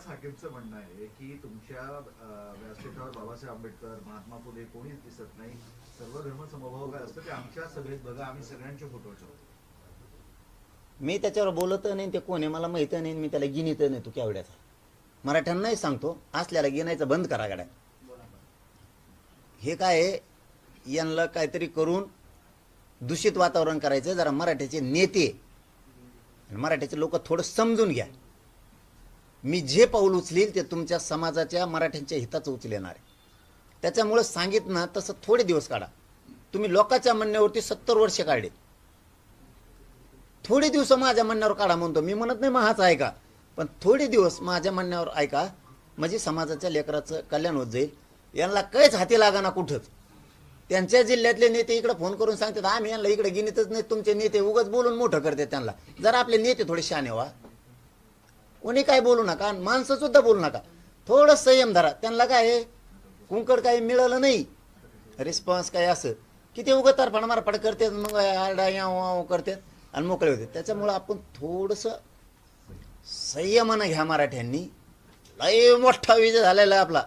त्याच हाकीमचं म्हणणं आहे की तुमच्या व्यासपीठावर बाबासाहेब आंबेडकर महात्मा फुले कोणीच दिसत नाही. सर्व धर्म समभाव काय असतं ते आमच्या सभेत बघा आम्ही सगळ्यांचे फोटो ठेवतो. मी त्याच्यावर बोलत नाही ते कोण आहे मला माहीत नाही मी त्याला गिनीत नाही तू केवड्याचा. मराठ्यांनाही सांगतो असल्याला गिनायचं बंद करा गाड्या. हे काय यांना काहीतरी करून दूषित वातावरण करायचं जरा मराठ्याचे नेते. मराठ्याचे लोक थोडं समजून घ्या. मी जे पाऊल उचलील ते तुमच्या समाजाच्या मराठ्यांच्या हिताचं उचलेणार आहे. त्याच्यामुळं सांगितलं तसं थोडे दिवस काढा. तुम्ही लोकांच्या म्हणण्यावरती सत्तर वर्ष काढले थोडे दिवस माझ्या म्हणण्यावर काढा म्हणतो. मी म्हणत नाही महाच ऐका पण थोडे दिवस माझ्या म्हणण्यावर ऐका. म्हणजे समाजाच्या लेकराचं कल्याण होत जाईल. यांना काहीच हाती लागाना कुठंच. त्यांच्या जिल्ह्यातले नेते इकडे फोन करून सांगतात आम्ही यांना इकडे गिनीतच नाही. तुमचे नेते उगाच बोलून मोठं करतात त्यांना. जर आपले नेते थोडे शाने व्हा. कोणी काय बोलू नका आणि माणसं सुद्धा बोलू नका. थोडं संयम धरा. त्यांना काय आहे, कुंकड काही मिळालं नाही. रिस्पॉन्स काय असं? किती उगतार उगं तरफाड करतात मग आरडा या वाव करतात आणि मोकळे होते त्याच्यामुळं आपण थोडंसं संयमानं घ्या मराठ्यांनी. लय मोठा विजय झालेला आहे आपला.